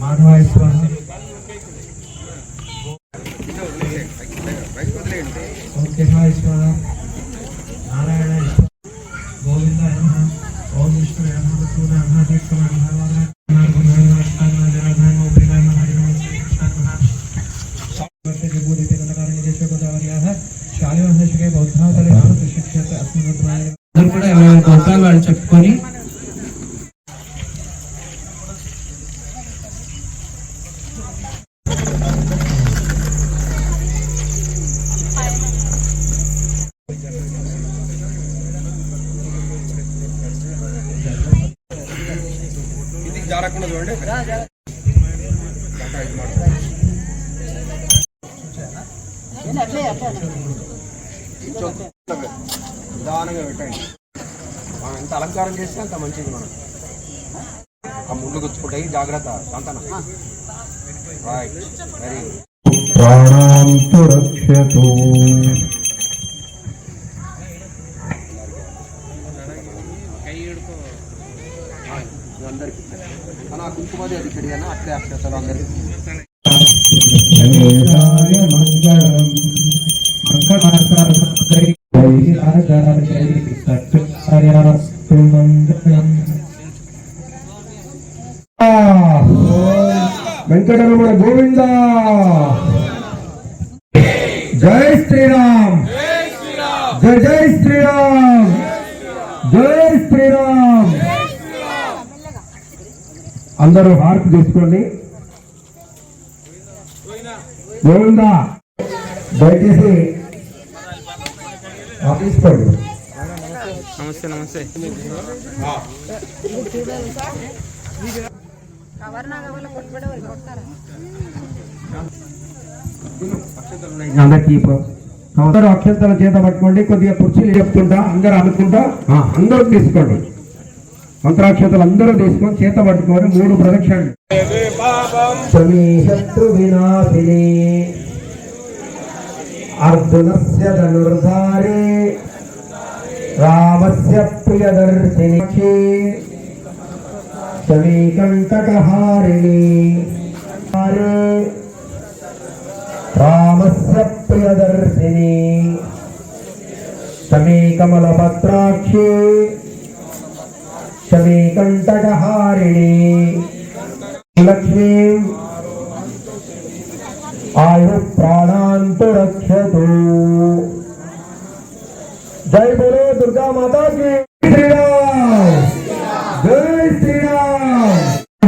మాధవాయ స్వాహ ఓం కేశవాయ స్వాహ నారాయణ గోవింద ఓం విష్ణు శాలివహర్షికే బౌద్ధాతలే భారత శిక్షణ అస్మద్వాయ కూడా వాళ్ళు చెప్పుకొని ఇది జారకుండా చూడండి నిదానంగా పెట్టండి. మనం ఎంత అలంకారం చేస్తే అంత మంచిది మనం. ఆ ముందు గుచ్చుకుంటాయి జాగ్రత్త శాంతన. రైట్ వెరీ అందరికి కుంకుమది అది అట్లే అక్షతలు అందరికి. గోవింద. జై శ్రీరామ్. జై జై శ్రీరామ్. జై శ్రీరామ్. అందరూ హారతి తీసుకోండి. గోవిందా దయచేసి తీసుకోండి నమస్తే నమస్తే. అందరూ అక్షంతల చేత పట్టుకోండి కొద్దిగా కుర్చీలు చెప్తుంటా అందరూ అనుకుంటా అందరూ తీసుకోండి. మంత్రాక్షతలు అందరూ తీసుకొని చేత పట్టుకొని మూడు ప్రదక్షిణలు. శత్రు వినాశిని. అర్జునస్య ధనుర్ధారే. రామస్య ప్రియదర్శిని. శమీకంటకహారిణి హారే రామస్య ప్రియదర్శిని శమీకమలపత్రాక్షి శమీకంటకహారిణి లక్ష్మీ ఆయు ప్రాణాంతు రక్షతు జై బోలో దుర్గా మాతా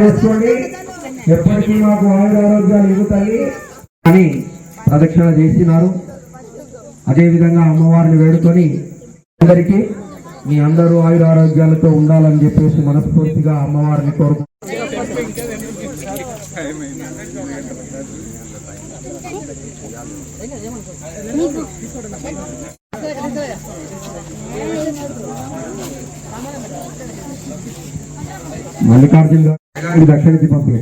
చేసుకోండి. ఎప్పటికీ మాకు ఆయుర ఆరోగ్యాలు ఇవ్వుతాయి. అని ప్రదక్షిణ చేస్తున్నారు అదేవిధంగా అమ్మవారిని వేడుకొని అందరికీ మీ అందరూ ఆయుర ఆరోగ్యాలతో ఉండాలని చెప్పేసి మనస్ఫూర్తిగా అమ్మవారిని కోరుకు మల్లికార్జున గారు. దక్షిణకి పంపిణీ.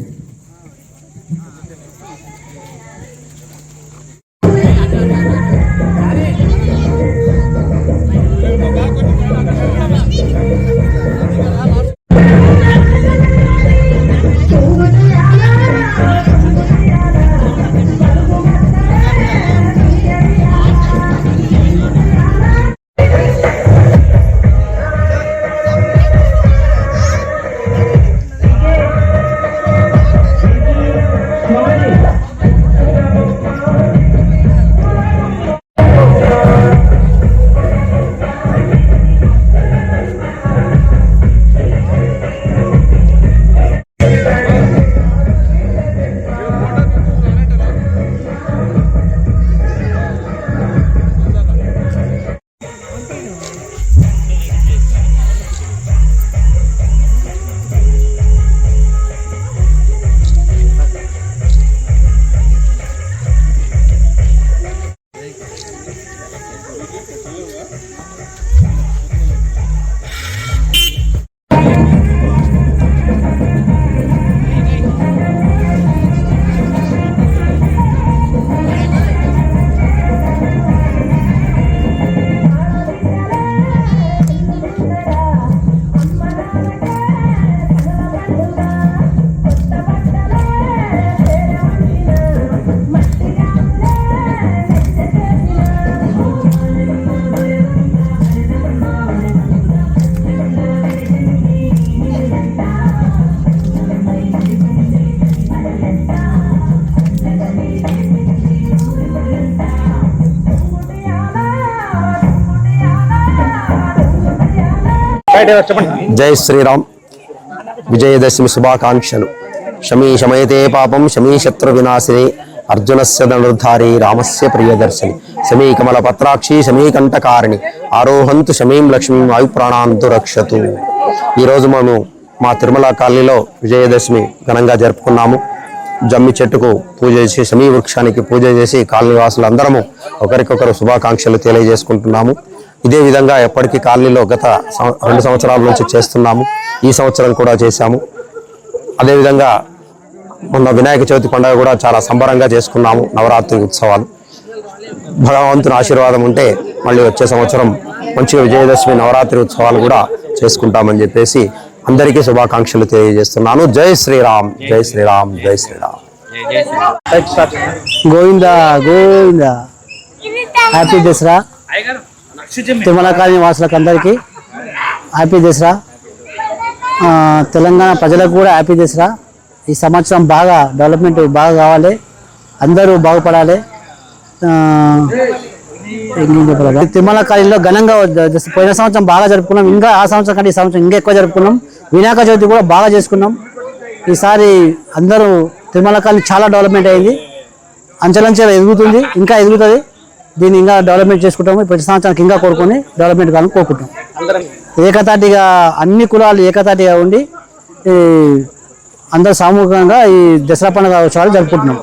జై శ్రీరామ్. విజయదశమి శుభాకాంక్షలు. శమీ శమయతే పాపం శమీ శత్రు వినాశిని అర్జునస్య ధనుర్ధారి రామస్య ప్రియదర్శిని. శమీ కమల పత్రాక్షి శమీ కంఠకారిణి ఆరోహంతు శమీం లక్ష్మీ వాయుప్రాణాంతు రక్షతు ఈరోజు మేము మా తిరుమల కాలనీలో విజయదశమి ఘనంగా జరుపుకున్నాము. జమ్మి చెట్టుకు పూజ చేసి శమీ వృక్షానికి పూజ చేసి కాలనీ వాసులందరము ఒకరికొకరు శుభాకాంక్షలు తెలియజేసుకుంటున్నాము. ఇదే విధంగా ఎప్పటికీ కాలనీలో గత రెండు సంవత్సరాల నుంచి చేస్తున్నాము. ఈ సంవత్సరం కూడా చేశాము. అదేవిధంగా మొన్న వినాయక చవితి పండుగ కూడా చాలా సంబరంగా చేసుకున్నాము. నవరాత్రి ఉత్సవాలు. భగవంతుని ఆశీర్వాదం ఉంటే మళ్ళీ వచ్చే సంవత్సరం మంచిగా విజయదశమి నవరాత్రి ఉత్సవాలు కూడా చేసుకుంటామని చెప్పేసి అందరికీ శుభాకాంక్షలు తెలియజేస్తున్నాను. జై శ్రీరామ్ జై శ్రీరామ్ జై శ్రీరామ్. గోవింద గోవింద. హ్యాపీ దసరా. తిరుమల కాలనీ వాసులకు అందరికీ హ్యాపీ దసరా. తెలంగాణ ప్రజలకు కూడా హ్యాపీ దసరా. ఈ సంవత్సరం బాగా డెవలప్మెంట్ బాగా కావాలి. అందరూ బాగుపడాలి. తిరుమల కాలనీలో ఘనంగా పోయిన సంవత్సరం బాగా జరుపుకున్నాం. ఇంకా ఆ సంవత్సరం కంటే ఈ సంవత్సరం ఇంకా ఎక్కువ జరుపుకున్నాం. వినాయక చవితి కూడా బాగా చేసుకున్నాం. ఈసారి అందరూ తిరుమల కాలనీ చాలా డెవలప్మెంట్ అయింది. అంచెలంచెలు ఎదుగుతుంది. ఇంకా ఎదుగుతుంది. దీన్ని ఇంకా డెవలప్మెంట్ చేసుకుంటాము. ప్రతి సంవత్సరానికి ఇంకా కోరుకొని డెవలప్మెంట్ కావాలని కోరుకుంటాం. ఏకతాటిగా అన్ని కులాలు ఏకతాటిగా ఉండి అందరూ సామూహికంగా ఈ దసరా పండుగ ఉత్సవాలు జరుపుకుంటున్నాం.